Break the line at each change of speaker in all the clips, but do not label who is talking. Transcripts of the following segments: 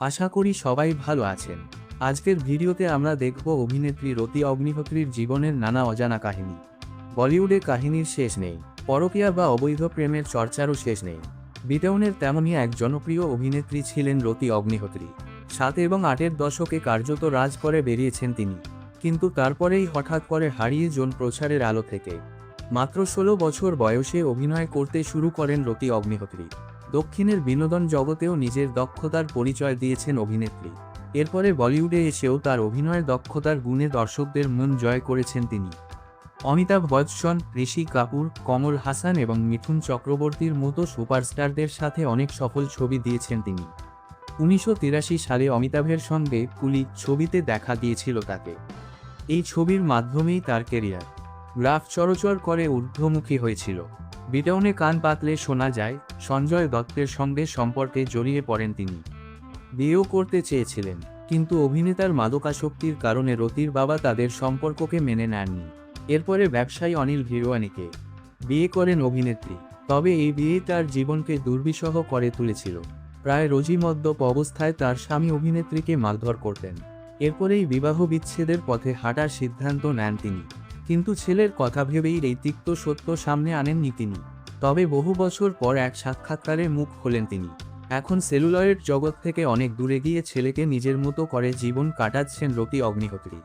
আশা করি সবাই ভালো আছেন। আজকের ভিডিওতে আমরা দেখব অভিনেত্রী রতি অগ্নিহোত্রীর জীবনের নানা অজানা কাহিনী। বলিউডে কাহিনীর শেষ নেই, পরকীয়া বা অবৈধ প্রেমের চর্চারও শেষ নেই। বিটেউনের তেমনই এক জনপ্রিয় অভিনেত্রী ছিলেন রতি অগ্নিহোত্রী। সাত এবং আটের দশকে কার্যত রাজ করে বেরিয়েছেন তিনি। কিন্তু তারপরেই হঠাৎ করে হারিয়ে জন প্রচারের আলো থেকে। মাত্র ষোলো বছর বয়সে অভিনয় করতে শুরু করেন রতি অগ্নিহোত্রী। দক্ষিণের বিনোদন জগতেও নিজের দক্ষতার পরিচয় দিয়েছেন অভিনেত্রী। এরপরে বলিউডে এসেও তার অভিনয়ের দক্ষতার গুণে দর্শকদের মন জয় করেছেন তিনি। অমিতাভ বচ্চন, ঋষি কাপুর, কমল হাসান এবং মিঠুন চক্রবর্তীর মতো সুপারস্টারদের সাথে অনেক সফল ছবি দিয়েছেন তিনি। উনিশশো তিরাশি সালে অমিতাভের সঙ্গে কুলি ছবিতে দেখা দিয়েছিল তাকে। এই ছবির মাধ্যমেই তার কেরিয়ার গ্রাফ চরচর করে ঊর্ধ্বমুখী হয়েছিল। বিটাউনে কান পাতলে শোনা যায়, সঞ্জয় দত্তের সঙ্গে সম্পর্কে জড়িয়ে পড়েন তিনি। বিয়েও করতে চেয়েছিলেন, কিন্তু অভিনেতার মাদকাসক্তির কারণে রতির বাবা তাদের সম্পর্ককে মেনে নেননি। এরপরে ব্যবসায়ী অনিল ভিরওয়ানিকে বিয়ে করেন অভিনেত্রী, তবে এই বিয়ে তার জীবনকে দুর্বিষহ করে তুলেছিল। প্রায় রোজই মদ্যপ অবস্থায় তার স্বামী অভিনেত্রীকে মারধর করতেন। এরপরেই বিবাহ বিচ্ছেদের পথে হাঁটার সিদ্ধান্ত নেন তিনি। কিন্তু ছেলের কথা ভেবেই এই তিক্ত সত্য সামনে আনেননি তিনি। তবে বহু বছর পর এক সাক্ষাৎকারে মুখ খোলেন তিনি। এখন সেলুলয়েড জগৎ থেকে অনেক দূরে গিয়ে ছেলেকে নিজের মতো করে জীবন কাটাচ্ছেন রতি অগ্নিহোত্রী।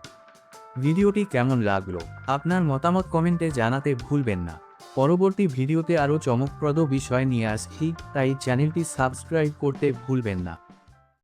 ভিডিওটি কেমন লাগল? আপনার মতামত কমেন্টে জানাতে ভুলবেন না। পরবর্তী ভিডিওতে আরও চমকপ্রদ বিষয় নিয়ে আসছি, তাই চ্যানেলটি সাবস্ক্রাইব করতে ভুলবেন না।